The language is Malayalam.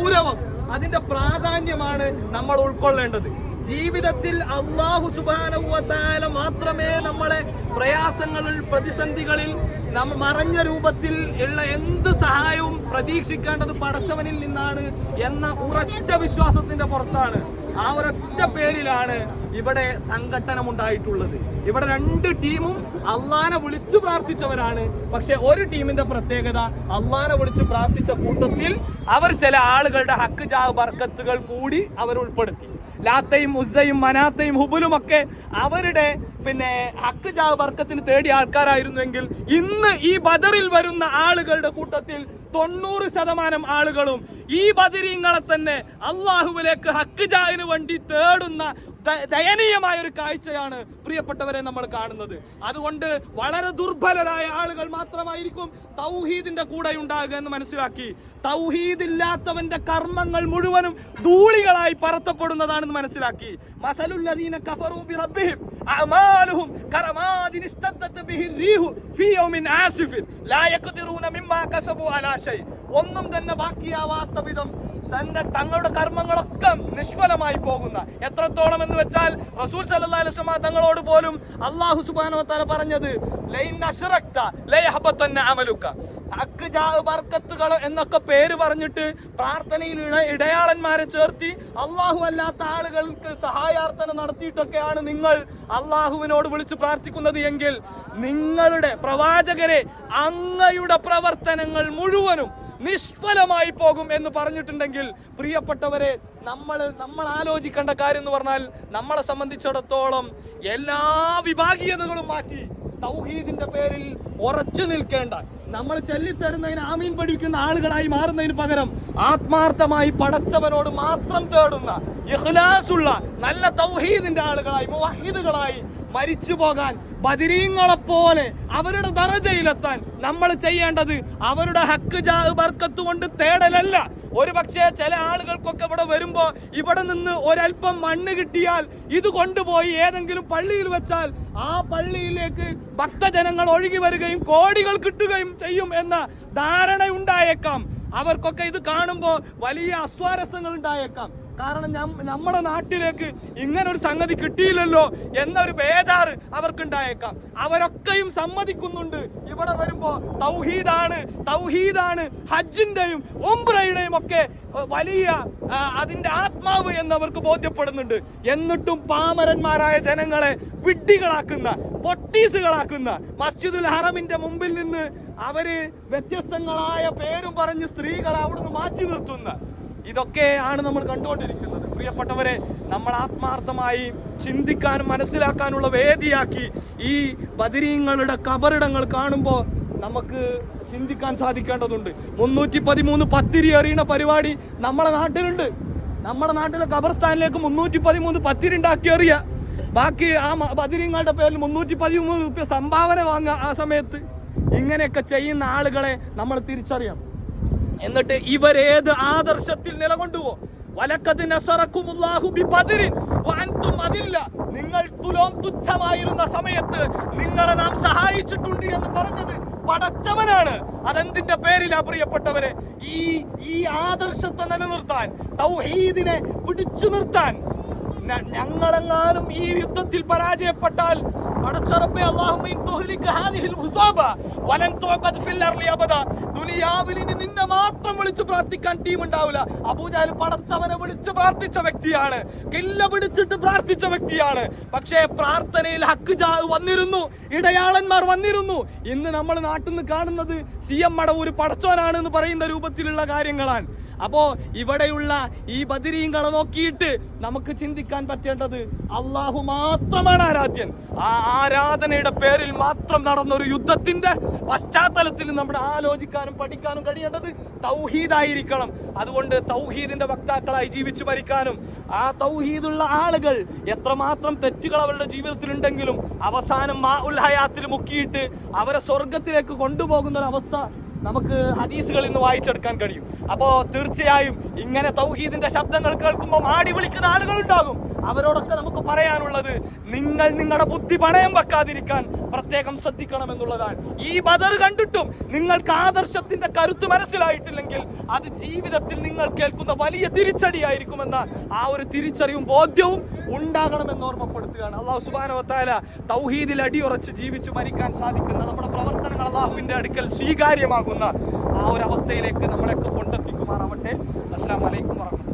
ഗൗരവം അതിന്റെ പ്രാധാന്യമാണ് നമ്മൾ ഉൾക്കൊള്ളേണ്ടത്. ജീവിതത്തിൽ അള്ളാഹു സുബാനുവത്തായ മാത്രമേ നമ്മളെ പ്രയാസങ്ങളിൽ പ്രതിസന്ധികളിൽ നമ്മ മറഞ്ഞ രൂപത്തിൽ ഉള്ള എന്ത് സഹായവും പ്രതീക്ഷിക്കേണ്ടത് പടച്ചവനിൽ നിന്നാണ് എന്ന ഉറച്ച വിശ്വാസത്തിന്റെ പുറത്താണ്. ആ ഒരൊറ്റ പേരിലാണ് ഇവിടെ സംഘട്ടനം ഉണ്ടായിട്ടുള്ളത് ഇവിടെ രണ്ട് ടീമും അള്ളാനെ വിളിച്ചു പ്രാർത്ഥിച്ചവരാണ്. പക്ഷെ ഒരു ടീമിന്റെ പ്രത്യേകത അള്ളാനെ വിളിച്ചു പ്രാർത്ഥിച്ച കൂട്ടത്തിൽ അവർ ചില ആളുകളുടെ ഹക്ക് ജാ ബർക്കത്തുകൾ കൂടി അവർ ഉൾപ്പെടുത്തി. ലാത്തയും ഉസയും മനാത്തയും ഹുബുലും ഒക്കെ അവരുടെ പിന്നെ ഹക്ക് ജാ ബർക്കത്തിന് തേടിയ ആൾക്കാരായിരുന്നുവെങ്കിൽ ഇന്ന് ഈ ബദറിൽ വരുന്ന ആളുകളുടെ കൂട്ടത്തിൽ തൊണ്ണൂറ് ശതമാനം ആളുകളും ഈ ബദിരീങ്ങളെ തന്നെ അള്ളാഹുവിലേക്ക് ഹക്ക് ജാഹിന് വേണ്ടി തേടുന്ന ദയനീയമായ ഒരു കാഴ്ചയാണ് പ്രിയപ്പെട്ടവരെ നമ്മൾ കാണുന്നത്. അതുകൊണ്ട് വളരെ ദുർബലരായ ആളുകൾ മാത്രമായിരിക്കും തൗഹീദിന്റെ കൂടെ ഉണ്ടാകുക എന്ന് മനസ്സിലാക്കി. തൗഹീദ് ഇല്ലാത്തവന്റെ കർമ്മങ്ങൾ മുഴുവനും ധൂളികളായി പറത്തപ്പെടുന്നതാണെന്ന് മനസ്സിലാക്കി. കഫറൂ ഇസ്തദ്ദത് ബിഹി റീഹു ലാ അലാ ഷൈ. ഒന്നും തന്നെ ബാക്കിയാവാത്ത വിധം തന്റെ തങ്ങളുടെ കർമ്മങ്ങളൊക്കെ നിഷ്ഫലമായി പോകുന്ന. എത്രത്തോളം എന്ന് വെച്ചാൽ റസൂൽ സല്ലല്ലാഹു അലൈഹി വസല്ലം തങ്ങളോട് പോലും അള്ളാഹു സുബ്ഹാനഹു വതആല പറഞ്ഞത് ലൈൻ അശ്റക്ത ലയഹബത്തന്ന അമലുക ഹക്ക് ജാ ബർക്കത്തുകൾ എന്നൊക്കെ പേര് പറഞ്ഞിട്ട് പ്രാർത്ഥനയിൽ ഇടയാളന്മാരെ ചേർത്തി അള്ളാഹു അല്ലാത്ത ആളുകൾക്ക് സഹായാർത്ഥന നടത്തിയിട്ടൊക്കെയാണ് നിങ്ങൾ അള്ളാഹുവിനോട് വിളിച്ച് പ്രാർത്ഥിക്കുന്നത് എങ്കിൽ നിങ്ങളുടെ പ്രവാചകരെ അങ്ങയുടെ പ്രവർത്തനങ്ങൾ മുഴുവനും നിഷ്ഫലമായി പോകും എന്ന് പറഞ്ഞിട്ടുണ്ടെങ്കിൽ പ്രിയപ്പെട്ടവരെ നമ്മൾ നമ്മൾ ആലോചിക്കേണ്ട കാര്യം എന്ന് പറഞ്ഞാൽ നമ്മളെ സംബന്ധിച്ചിടത്തോളം എല്ലാ വിഭാഗീയതകളും മാറ്റി തൗഹീദിന്റെ പേരിൽ ഉറച്ചു നിൽക്കേണ്ട നമ്മൾ ചൊല്ലിത്തരുന്നതിന് ആമീൻ പഠിക്കുന്ന ആളുകളായി മാറുന്നതിന് പകരം ആത്മാർത്ഥമായി പടച്ചവനോട് മാത്രം തേടുന്ന ഇഖ്ലാസുള്ള നല്ല തൗഹീദിന്റെ ആളുകളായി മുവഹിദുകളായി മരിച്ചു പോകാൻ ബദിരീങ്ങളെ പോലെ അവരുടെ ദറജയിലെത്താൻ നമ്മൾ ചെയ്യേണ്ടത് അവരുടെ ഹക്ക് ജാ ബർക്കത്ത് കൊണ്ട് തേടലല്ല. ഒരു പക്ഷേ ചില ആളുകൾക്കൊക്കെ ഇവിടെ വരുമ്പോൾ ഇവിടെ നിന്ന് ഒരല്പം മണ്ണ് കിട്ടിയാൽ ഇത് കൊണ്ടുപോയി ഏതെങ്കിലും പള്ളിയിൽ വെച്ചാൽ ആ പള്ളിയിലേക്ക് ഭക്തജനങ്ങൾ ഒഴുകി വരികയും കോടികൾ കിട്ടുകയും ചെയ്യും എന്ന ധാരണ ഉണ്ടായേക്കാം അവർക്കൊക്കെ ഇത് കാണുമ്പോൾ വലിയ അസ്വാരസ്യങ്ങൾ ഉണ്ടായേക്കാം കാരണം നമ്മുടെ നാട്ടിലേക്ക് ഇങ്ങനെ ഒരു സംഗതി കിട്ടിയില്ലല്ലോ എന്നൊരു ബേജാറ് അവർക്കുണ്ടായേക്കാം. അവരൊക്കെയും സമ്മതിക്കുന്നുണ്ട്. ഇവിടെ വരുമ്പോ തൗഹീദാണ് തൗഹീദാണ് ഹജ്ജിന്റെയും ഒംബ്രയുടെയും ഒക്കെ വലിയ അതിന്റെ ആത്മാവ് എന്നവർക്ക് ബോധ്യപ്പെടുന്നുണ്ട്. എന്നിട്ടും പാമരന്മാരായ ജനങ്ങളെ വിഡ്ഢികളാക്കുന്ന പൊട്ടീസുകളാക്കുന്ന മസ്ജിദുൽ ഹറമിന്റെ മുമ്പിൽ നിന്ന് അവർ വ്യത്യസ്തങ്ങളായ പേരും പറഞ്ഞ് സ്ത്രീകളെ അവിടുന്ന് മാറ്റി നിർത്തുന്ന ഇതൊക്കെ ആണ് നമ്മൾ കണ്ടുകൊണ്ടിരിക്കുന്നത്. പ്രിയപ്പെട്ടവരെ നമ്മൾ ആത്മാർത്ഥമായി ചിന്തിക്കാനും മനസ്സിലാക്കാനുള്ള വേദിയാക്കി ഈ ബദിരീങ്ങളുടെ കബറിടങ്ങൾ കാണുമ്പോൾ നമുക്ക് ചിന്തിക്കാൻ സാധിക്കേണ്ടതുണ്ട്. മുന്നൂറ്റി പതിമൂന്ന് പത്തിരി എറിയുന്ന പരിപാടി നമ്മളെ നാട്ടിലുണ്ട്. നമ്മുടെ നാട്ടിലെ ഖബർസ്ഥാനിലേക്ക് മുന്നൂറ്റി പതിമൂന്ന് പത്തിരി ഉണ്ടാക്കി എറിയ. ബാക്കി ആ ബദിരീങ്ങളുടെ പേരിൽ മുന്നൂറ്റി പതിമൂന്ന് രൂപ സംഭാവന വാങ്ങുക ആ സമയത്ത്. ഇങ്ങനെയൊക്കെ ചെയ്യുന്ന ആളുകളെ നമ്മൾ തിരിച്ചറിയണം. എന്നിട്ട് ഇവരേത് ആദർശത്തിൽ നിലകൊണ്ടുവോ? വലക്കത് നസറക്കുമുല്ലാഹു ബിബദരിൻ. വഅൻതും അതില്ല. നിങ്ങൾ തുലോം തുച്ഛമായിരുന്ന സമയത്ത് നിങ്ങളെ നാം സഹായിച്ചിട്ടുണ്ട് എന്ന് പറഞ്ഞത് പടച്ചവനാണ്. അതെന്തിന്റെ പേരിലാ പ്രിയപ്പെട്ടവരെ? ഈ ഈ ആദർശത്തെ നിലനിർത്താൻ തൗഹീദിനെ പിടിച്ചു നിർത്താൻ ഞങ്ങളെങ്ങാനും ഈ യുദ്ധത്തിൽ പരാജയപ്പെട്ടാൽ അബദ. നിന്നെ മാത്രം വിളിച്ചു പ്രാർത്ഥിക്കാൻ ടീം ഉണ്ടാവില്ല. അബൂജാൽ പടച്ചവനെ വിളിച്ചു പ്രാർത്ഥിച്ച വ്യക്തിയാണ്. കില്ല പിടിച്ചിട്ട് പ്രാർത്ഥിച്ച വ്യക്തിയാണ്. പക്ഷേ പ്രാർത്ഥനയിൽ ഹക്ക് വന്നിരുന്നു ഇടയാളന്മാർ വന്നിരുന്നു. ഇന്ന് നമ്മൾ നാട്ടിൽ നിന്ന് കാണുന്നത് സി എം മടവൂര് പടച്ചോനാണ് എന്ന് പറയുന്ന രൂപത്തിലുള്ള കാര്യങ്ങളാണ്. അപ്പോ ഇവിടെയുള്ള ഈ ബദിരീങ്ങളെ നോക്കിയിട്ട് നമുക്ക് ചിന്തിക്കാൻ പറ്റേണ്ടത് അള്ളാഹു മാത്രമാണ് ആരാധ്യൻ. ആ ആരാധനയുടെ പേരിൽ മാത്രം നടന്ന ഒരു യുദ്ധത്തിന്റെ പശ്ചാത്തലത്തിൽ നമ്മൾ ആലോചിക്കാനും പഠിക്കാനും കഴിയേണ്ടത് തൗഹീദായിരിക്കണം. അതുകൊണ്ട് തൗഹീദിന്റെ വക്താക്കളായി ജീവിച്ചു മരിക്കാനും ആ തൗഹീദുള്ള ആളുകൾ എത്രമാത്രം തെറ്റുകൾ അവരുടെ ജീവിതത്തിൽ ഉണ്ടെങ്കിലും അവസാനം മാ ഉൽ ഹയാത്തിൽ മുക്കിയിട്ട് അവരെ സ്വർഗത്തിലേക്ക് കൊണ്ടുപോകുന്ന ഒരു അവസ്ഥ നമുക്ക് ഹദീസുകളിൽ നിന്ന് വായിച്ചെടുക്കാൻ കഴിയും. അപ്പോൾ തീർച്ചയായും ഇങ്ങനെ തൗഹീദിന്റെ ശബ്ദങ്ങൾ കേൾക്കുമ്പോൾ ആടി വിളിക്കുന്ന ആളുകൾ ഉണ്ടാകും അവരോടൊക്കെ നമുക്ക് പറയാനുള്ളത് നിങ്ങൾ നിങ്ങളുടെ ബുദ്ധി പണയം വെക്കാതിരിക്കാൻ പ്രത്യേകം ശ്രദ്ധിക്കണം എന്നുള്ളതാണ് ഈ ബദർ കണ്ടിട്ടും നിങ്ങൾക്ക് ആദർശത്തിന്റെ കരുത്ത് മനസ്സിലായിട്ടില്ലെങ്കിൽ അത് ജീവിതത്തിൽ നിങ്ങൾ കേൾക്കുന്ന വലിയ തിരിച്ചടിയായിരിക്കുമെന്ന ആ ഒരു തിരിച്ചറിവും ബോധ്യവും ഉണ്ടാകണമെന്ന് ഓർമ്മപ്പെടുത്തുകയാണ്. അള്ളാഹു സുബാനവത്താല തൗഹീദിൽ അടിയുറച്ച് ജീവിച്ചു മരിക്കാൻ സാധിക്കുന്ന നമ്മുടെ പ്രവർത്തനങ്ങൾ അള്ളാഹുവിന്റെ അടുക്കൽ സ്വീകാര്യമാകുന്ന ആ ഒരു അവസ്ഥയിലേക്ക് നമ്മളെയൊക്കെ കൊണ്ടെത്തിക്കുമാറാവട്ടെ. അസ്സാം വലൈക്കും വർഹമത്തുള്ളാഹി